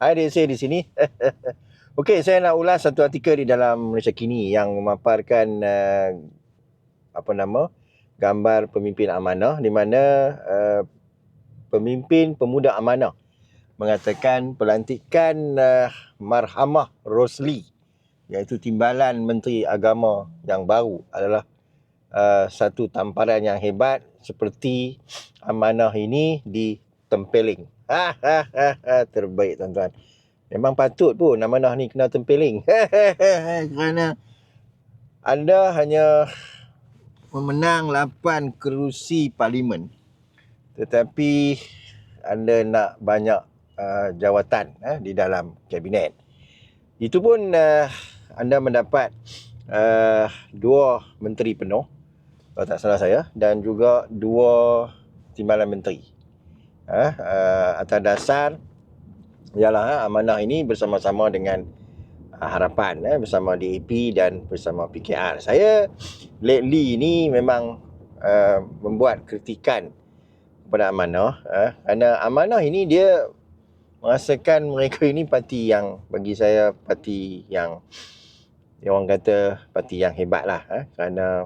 Hai Desi di sini. Okey, saya nak ulas satu artikel di dalam Malaysia Kini yang memaparkan uh, apa nama? gambar pemimpin amanah di mana uh, pemimpin pemuda amanah mengatakan pelantikan uh, Marhamah Rosli iaitu timbalan Menteri Agama yang baru adalah uh, satu tamparan yang hebat seperti amanah ini ditempeling Ha, ha, ha. Terbaik tuan-tuan. Memang patut pun nama-nama ni kena tempeling. Kerana anda hanya memenang 8 kerusi parlimen. Tetapi anda nak banyak uh, jawatan uh, di dalam kabinet. Itu pun uh, anda mendapat uh, dua menteri penuh kalau tak salah saya dan juga dua timbalan menteri uh, atas dasar ialah uh, amanah ini bersama-sama dengan uh, harapan uh, bersama DAP dan bersama PKR. Saya lately ini memang uh, membuat kritikan kepada amanah uh, kerana amanah ini dia merasakan mereka ini parti yang bagi saya parti yang yang orang kata parti yang hebat lah eh, kerana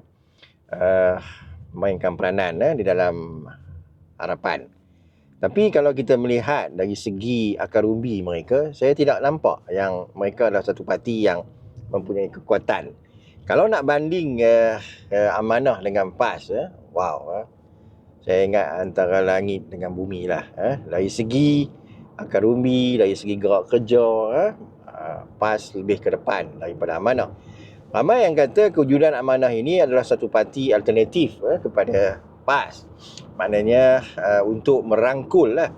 uh, mainkan peranan eh, di dalam harapan. Tapi kalau kita melihat dari segi akar umbi mereka, saya tidak nampak yang mereka adalah satu parti yang mempunyai kekuatan. Kalau nak banding uh, uh, amanah dengan PAS, uh, wow. Uh, saya ingat antara langit dengan bumi lah. Uh, dari segi akar umbi, dari segi gerak kerja, uh, PAS lebih ke depan daripada amanah. Ramai yang kata kewujudan amanah ini adalah satu parti alternatif uh, kepada PAS maknanya uh, untuk merangkul lah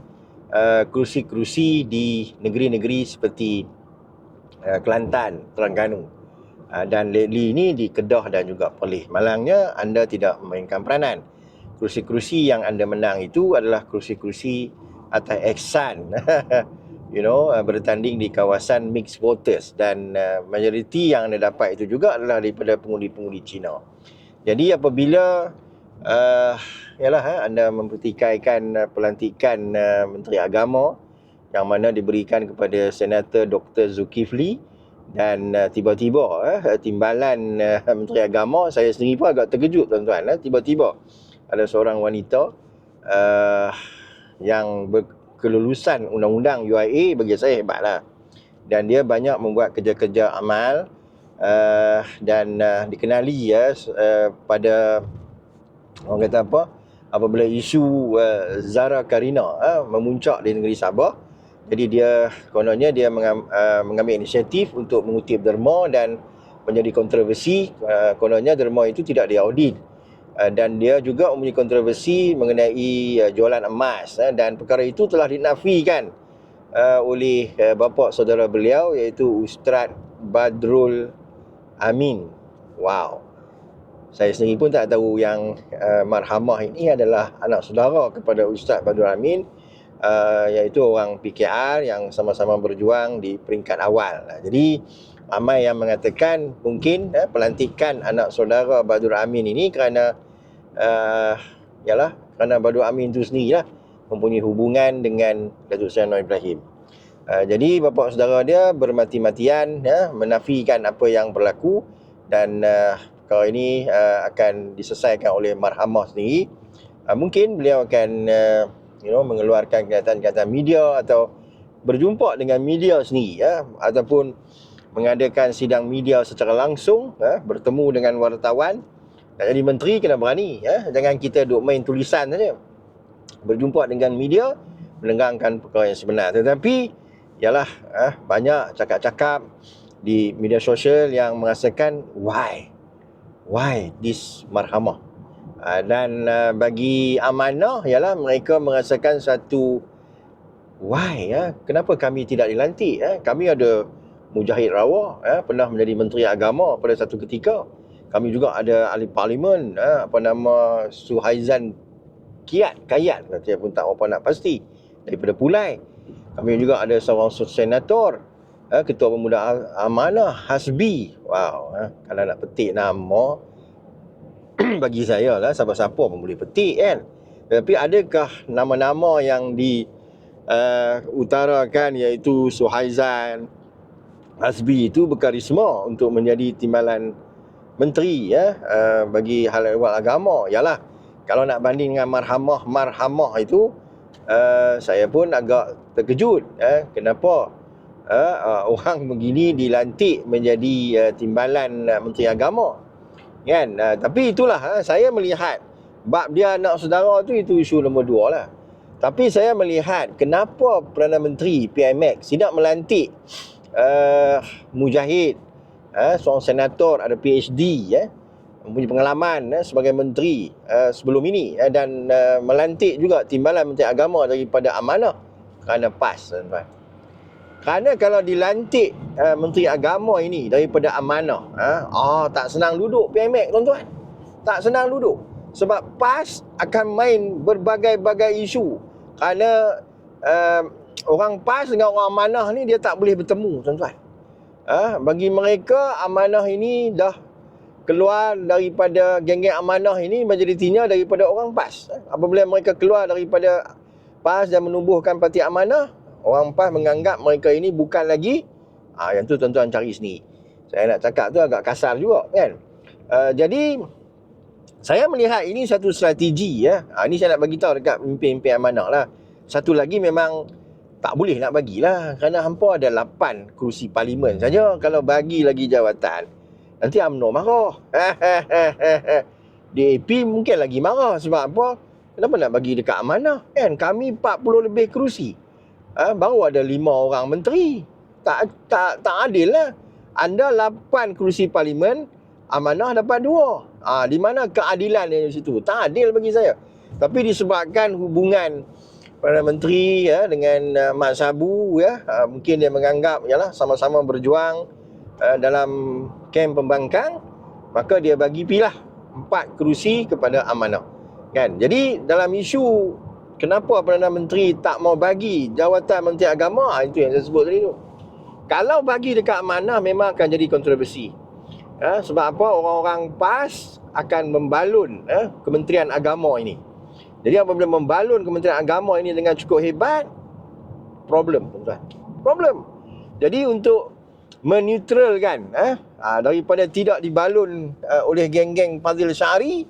uh, kerusi-kerusi di negeri-negeri seperti uh, Kelantan, Terengganu uh, dan lately ini di Kedah dan juga Perlis. Malangnya anda tidak memainkan peranan. Kerusi-kerusi yang anda menang itu adalah kerusi-kerusi atas eksan you know uh, bertanding di kawasan mixed voters dan uh, majoriti yang anda dapat itu juga adalah daripada pengundi-pengundi Cina. Jadi apabila uh, yalah uh, anda mempertikaikan uh, pelantikan uh, menteri agama yang mana diberikan kepada senator Dr Zulkifli dan uh, tiba-tiba uh, timbalan uh, menteri agama saya sendiri pun agak terkejut tuan-tuan uh, tiba-tiba ada seorang wanita uh, yang berkelulusan undang-undang UIA bagi saya hebatlah. Dan dia banyak membuat kerja-kerja amal uh, dan uh, dikenali ya uh, pada orang kata apa? Apabila isu uh, Zara Karina uh, memuncak di negeri Sabah jadi dia kononnya dia mengam, uh, mengambil inisiatif untuk mengutip derma dan menjadi kontroversi uh, kononnya derma itu tidak diaudit. Dan dia juga mempunyai kontroversi mengenai jualan emas dan perkara itu telah dinafikan oleh bapa saudara beliau iaitu Ustaz Badrul Amin. Wow saya sendiri pun tak tahu yang uh, Marhamah ini adalah anak saudara kepada Ustaz Badul Amin uh, iaitu orang PKR yang sama-sama berjuang di peringkat awal. Jadi ramai yang mengatakan mungkin uh, pelantikan anak saudara Badul Amin ini kerana uh, yalah kerana Badul Amin itu sendirilah mempunyai hubungan dengan Datuk Seri Anwar Ibrahim. Uh, jadi bapa saudara dia bermati-matian ya, menafikan apa yang berlaku dan uh, kalau ini uh, akan diselesaikan oleh Marhamah sendiri. Uh, mungkin beliau akan uh, you know mengeluarkan kenyataan-kenyataan media atau berjumpa dengan media sendiri ya. Ataupun mengadakan sidang media secara langsung ya, bertemu dengan wartawan. Nak jadi menteri kena berani ya. Jangan kita duk main tulisan saja. Berjumpa dengan media menenggangkan perkara yang sebenar. Tetapi ialah eh, banyak cakap-cakap di media sosial yang merasakan why why this marhamah? Uh, dan uh, bagi amanah ialah mereka merasakan satu why ya kenapa kami tidak dilantik ya kami ada mujahid rawa ya pernah menjadi menteri agama pada satu ketika. Kami juga ada ahli parlimen ya, apa nama Suhaizan Kiat Kayat saya pun tak apa nak pasti daripada Pulai. Kami juga ada seorang senator ha, ketua pemuda amanah Hasbi. Wow ha, kalau nak petik nama bagi saya lah siapa-siapa pun boleh petik kan? Tapi adakah nama-nama yang di uh, utarakan iaitu Suhaizan Hasbi itu berkarisma untuk menjadi timbalan menteri ya? Uh, bagi hal ehwal agama. Yalah kalau nak banding dengan marhamah marhamah itu uh, saya pun agak terkejut ya kenapa uh, uh, orang begini dilantik menjadi uh, timbalan uh, menteri agama. Kan? Uh, tapi itulah uh, saya melihat bab dia anak saudara tu itu isu nombor dua lah. Tapi saya melihat kenapa Perdana Menteri PMX tidak melantik uh, Mujahid, uh, seorang senator ada PhD, ya, uh, mempunyai pengalaman uh, sebagai menteri uh, sebelum ini uh, dan uh, melantik juga timbalan Menteri Agama daripada amanah kerana PAS, tuan-tuan. Kerana kalau dilantik uh, Menteri Agama ini daripada amanah, uh, oh, tak senang duduk PMX, tuan-tuan. Tak senang duduk. Sebab PAS akan main berbagai-bagai isu kerana uh, orang PAS dengan orang amanah ni dia tak boleh bertemu tuan-tuan. Ha? bagi mereka amanah ini dah keluar daripada geng-geng amanah ini majoritinya daripada orang PAS. Ha? apabila mereka keluar daripada PAS dan menubuhkan parti amanah, orang PAS menganggap mereka ini bukan lagi ah ha, yang tu tuan-tuan cari sini. Saya nak cakap tu agak kasar juga kan. Uh, jadi saya melihat ini satu strategi ya. Ha, ini saya nak bagi tahu dekat pemimpin-pemimpin amanah lah. Satu lagi memang tak boleh nak bagilah kerana hampa ada 8 kerusi parlimen saja kalau bagi lagi jawatan nanti UMNO marah. DAP mungkin lagi marah sebab apa? Kenapa nak bagi dekat amanah? Kan kami 40 lebih kerusi. Ha, baru ada 5 orang menteri. Tak tak tak adil lah. Anda 8 kerusi parlimen, amanah dapat 2. Ah, di mana keadilan di situ? Tak adil bagi saya. Tapi disebabkan hubungan Perdana Menteri ya dengan uh, Mak Sabu ya, uh, mungkin dia menganggap yalah sama-sama berjuang uh, dalam kem pembangkang, maka dia bagi pilah empat kerusi kepada amanah. Kan? Jadi dalam isu kenapa Perdana Menteri tak mau bagi jawatan Menteri Agama, ah, itu yang saya sebut tadi tu. Kalau bagi dekat amanah memang akan jadi kontroversi. Ha, sebab apa orang-orang PAS akan membalun eh, Kementerian Agama ini. Jadi apabila membalun Kementerian Agama ini dengan cukup hebat, problem tuan-tuan. Problem. Jadi untuk meneutralkan eh, ha, daripada tidak dibalun eh, oleh geng-geng Fazil Syari,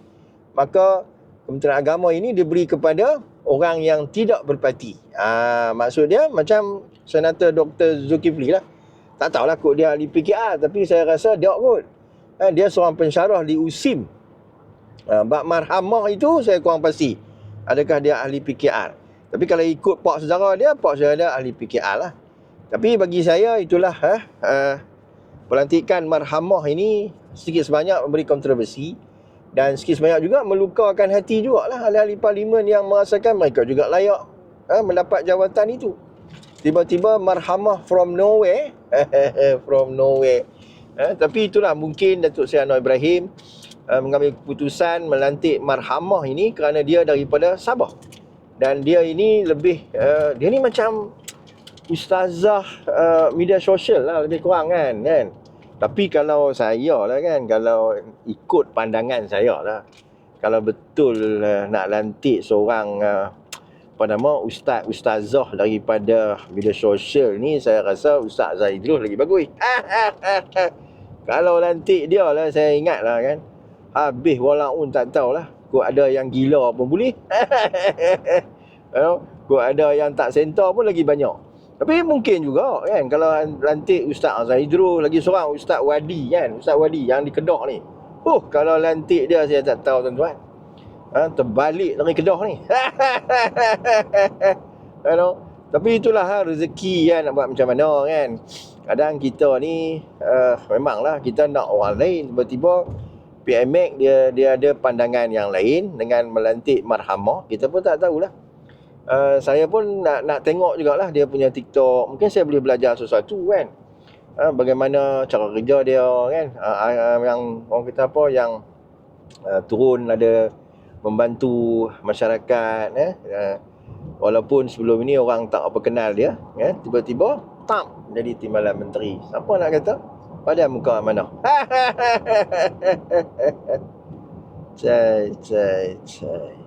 maka Kementerian Agama ini diberi kepada orang yang tidak berparti. Ha, maksud dia macam Senator Dr. Zulkifli lah. Tak tahulah kod dia ahli PKR tapi saya rasa dia kot. Eh, dia seorang pensyarah di USIM. Uh, bab marhamah itu saya kurang pasti. Adakah dia ahli PKR? Tapi kalau ikut pak sejarah dia, pak sejarah dia ahli PKR lah. Tapi bagi saya itulah eh, uh, pelantikan marhamah ini sedikit sebanyak memberi kontroversi dan sedikit sebanyak juga melukakan hati juga lah ahli-ahli parlimen yang merasakan mereka juga layak eh, mendapat jawatan itu. Tiba-tiba marhamah from nowhere, from nowhere Eh, tapi itulah mungkin Datuk Seri Anwar Ibrahim uh, mengambil keputusan melantik Marhamah ini kerana dia daripada Sabah. Dan dia ini lebih, uh, dia ni macam ustazah uh, media sosial lah lebih kurang kan. kan? Tapi kalau saya lah kan, kalau ikut pandangan saya lah. Kalau betul uh, nak lantik seorang uh, apa nama ustaz ustazah daripada media sosial ni saya rasa ustaz Zaidrul lagi bagus. Kalau lantik dia lah saya ingat lah kan. Habis walaupun tak tahulah. Kau ada yang gila pun boleh. Kau ada yang tak sentar pun lagi banyak. Tapi mungkin juga kan kalau lantik Ustaz Azhaidro lagi seorang Ustaz Wadi kan. Ustaz Wadi yang di Kedah ni. Oh kalau lantik dia saya tak tahu tuan-tuan. Ha, terbalik dari Kedah ni. Tapi itulah ha, rezeki kan nak buat macam mana kan kadang kita ni uh, memanglah kita nak orang lain tiba-tiba PMX dia dia ada pandangan yang lain dengan melantik marhamah kita pun tak tahulah uh, saya pun nak nak tengok jugalah dia punya TikTok. Mungkin saya boleh belajar sesuatu kan? Uh, bagaimana cara kerja dia kan? Uh, uh, yang orang kita apa yang uh, turun ada membantu masyarakat eh? Uh, walaupun sebelum ini orang tak apa kenal dia ya tiba-tiba tak jadi timbalan menteri. Siapa nak kata? Pada muka mana cai cai cai